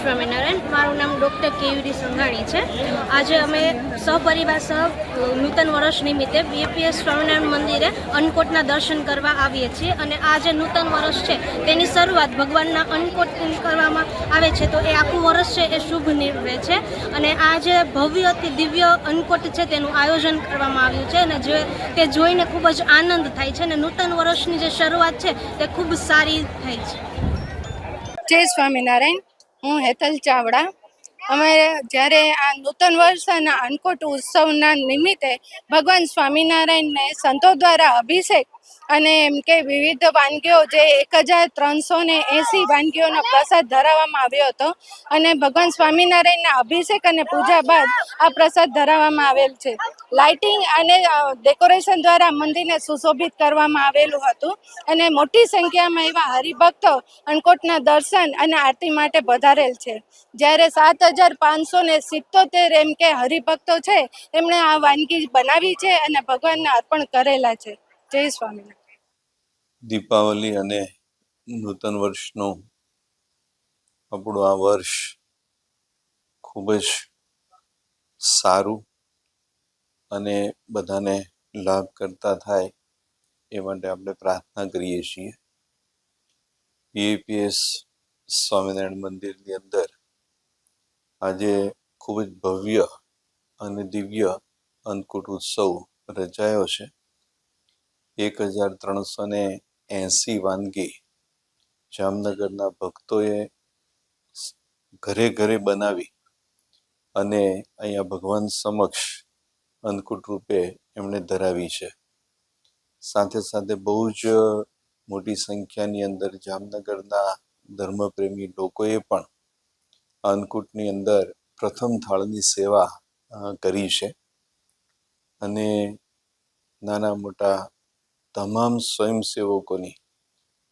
સ્વામિનારાયણ મારું નામ ડૉક્ટર કેયુરી સંઘાણી છે. આજે અમે સહપરિવાર સહ નૂતન વર્ષ નિમિત્તે બીએપીએસ સ્વામિનારાયણ મંદિરે અન્નકોટના દર્શન કરવા આવીએ છીએ અને આ જે નૂતન વર્ષ છે, તેની શરૂઆત ભગવાનના અન્નકોટ કરવામાં આવે છે. તો એ આખું વર્ષ છે, એ શુભ નીવડે છે. અને આ જે ભવ્ય અતિ દિવ્ય અન્નકોટ છે, તેનું આયોજન કરવામાં આવ્યું છે. અને જે તે જોઈને ખૂબ જ આનંદ થાય છે અને નૂતન વર્ષની જે શરૂઆત છે, તે ખૂબ સારી થાય છે. જય સ્વામિનારાયણ. હું હેતલ ચાવડા. અમે જ્યારે આ નૂતન વર્ષ અને અન્નકૂટ ઉત્સવના નિમિત્તે ભગવાન સ્વામિનારાયણને સંતો દ્વારા અભિષેક અને એમ કે વિવિધ વાનગીઓ જે એક હજાર ત્રણસો ને એંસી વાનગીઓનો પ્રસાદ ધરાવવામાં આવ્યો હતો અને ભગવાન સ્વામિનારાયણના અભિષેક અને પૂજા બાદ આ પ્રસાદ ધરાવવામાં આવેલ છે. લાઇટિંગ અને ડેકોરેશન દ્વારા મંદિરને સુશોભિત કરવામાં આવેલું હતું. અને મોટી સંખ્યામાં એવા હરિભક્તો અનકોટના દર્શન અને આરતી માટે પધારેલ છે. જ્યારે સાત હજાર પાંચસો ને સિત્તોતેર એમ કે હરિભક્તો છે, એમણે આ વાનગી બનાવી છે અને ભગવાનને અર્પણ કરેલા છે. જય સ્વામી દીપાવલી અને નૂતન વર્ષનું આપણું આ વર્ષ ખૂબ જ સારું અને બધાને લાભ કરતા થાય એ માટે આપણે પ્રાર્થના કરીએ છીએ. પીએપીએસ સ્વામિનારાયણ મંદિરની અંદર આજે ખૂબ જ ભવ્ય અને દિવ્ય અન્નકૂટ ઉત્સવ રચાયો છે. એક હજાર ત્રણસો ને એંસી વાનગી જામનગરના ભક્તોએ ઘરે ઘરે બનાવી અને અહીંયા ભગવાન સમક્ષ અન્નકૂટ રૂપે એમણે ધરાવી છે. સાથે સાથે બહુ જ મોટી સંખ્યાની અંદર જામનગરના ધર્મપ્રેમી લોકોએ પણ અન્નકૂટની અંદર પ્રથમ થાળની સેવા કરી છે. અને નાના મોટા તમામ સ્વયંસેવકોની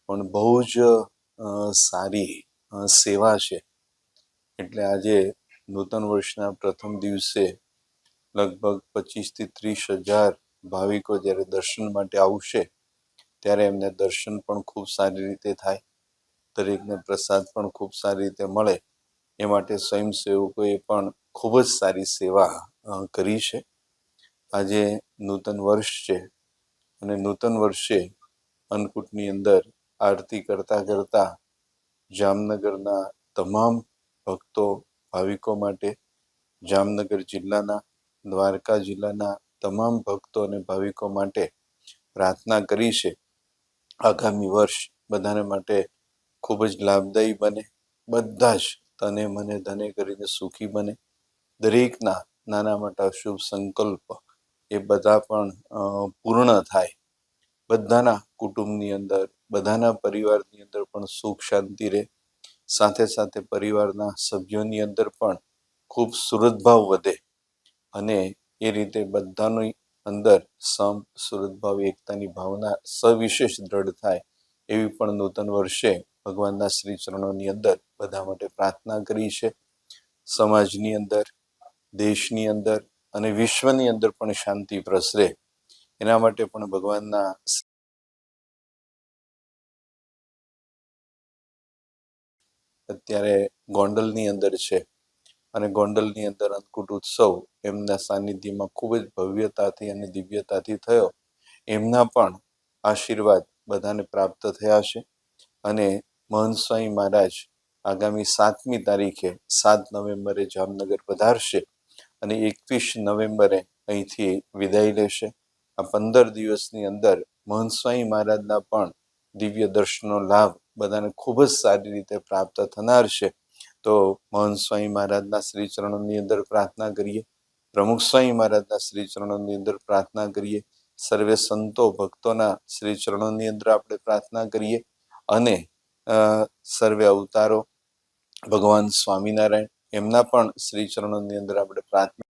પણ બહુ જ સારી સેવા છે. એટલે આજે નૂતન વર્ષના પ્રથમ દિવસે લગભગ પચીસથી ત્રીસ હજાર ભાવિકો જ્યારે દર્શન માટે આવશે, ત્યારે એમને દર્શન પણ ખૂબ સારી રીતે થાય, દરેકને પ્રસાદ પણ ખૂબ સારી રીતે મળે. એ માટે સ્વયંસેવકોએ પણ ખૂબ જ સારી સેવા કરી છે. આજે નૂતન વર્ષ છે અને નૂતન વર્ષે અન્નકૂટની અંદર આરતી કરતાં કરતાં જામનગરના તમામ ભક્તો, ભાવિકો માટે જામનગર જિલ્લાના દ્વારકા જિલ્લાના તમામ ભક્તો અને ભાવિકો માટે પ્રાર્થના કરી છે. આગામી વર્ષ બધાને માટે ખૂબ જ લાભદાયી બને. બધા જ તને મને ધને કરીને સુખી બને. દરેકના નાના મોટા શુભ સંકલ્પ એ બધા પણ પૂર્ણ થાય. બધાના કુટુંબની અંદર, બધાના પરિવારની અંદર પણ સુખ શાંતિ રહે. સાથે સાથે પરિવારના સભ્યોની અંદર પણ ખૂબ સુરતભાવ વધે. અને એ રીતે બધાની અંદર સમ સુરતભાવ એકતાની ભાવના સવિશેષ દ્રઢ થાય એવી પણ નૂતન વર્ષે ભગવાનના શ્રી ચરણોની અંદર બધા માટે પ્રાર્થના કરી છે. સમાજની અંદર, દેશની અંદર અને વિશ્વની અંદર પણ શાંતિ પ્રસરે. એના માટે પણ ભગવાનના અત્યારે ગોંડલની અંદર છે. અને ગોંડલની અંદર અંકુટ ઉત્સવ એમના સાનિધ્યમાં ખૂબ જ ભવ્યતાથી અને દિવ્યતાથી થયો. એમના પણ આશીર્વાદ બધાને પ્રાપ્ત થયા છે. અને મહંત સ્વામી મહારાજ આગામી સાતમી તારીખે સાત નવેમ્બરે જામનગર પધારશે અને એકવીસ નવેમ્બરે અહીંથી વિદાય લેશે. આ પંદર દિવસની અંદર મહંત સ્વામી મહારાજના પણ દિવ્ય દર્શનનો લાભ બધાને ખૂબ જ સારી રીતે પ્રાપ્ત થનાર છે. તો મહંત સ્વામી મહારાજના શ્રી ચરણોની અંદર પ્રાર્થના કરીએ. પ્રમુખ સ્વામી મહારાજના શ્રી ચરણોની અંદર પ્રાર્થના કરીએ. સર્વે સંતો ભક્તોના શ્રી ચરણોની અંદર આપણે પ્રાર્થના કરીએ. અને સર્વે અવતારો ભગવાન સ્વામિનારાયણ એમના પણ શ્રી ચરણોની અંદર આપણે પ્રાર્થના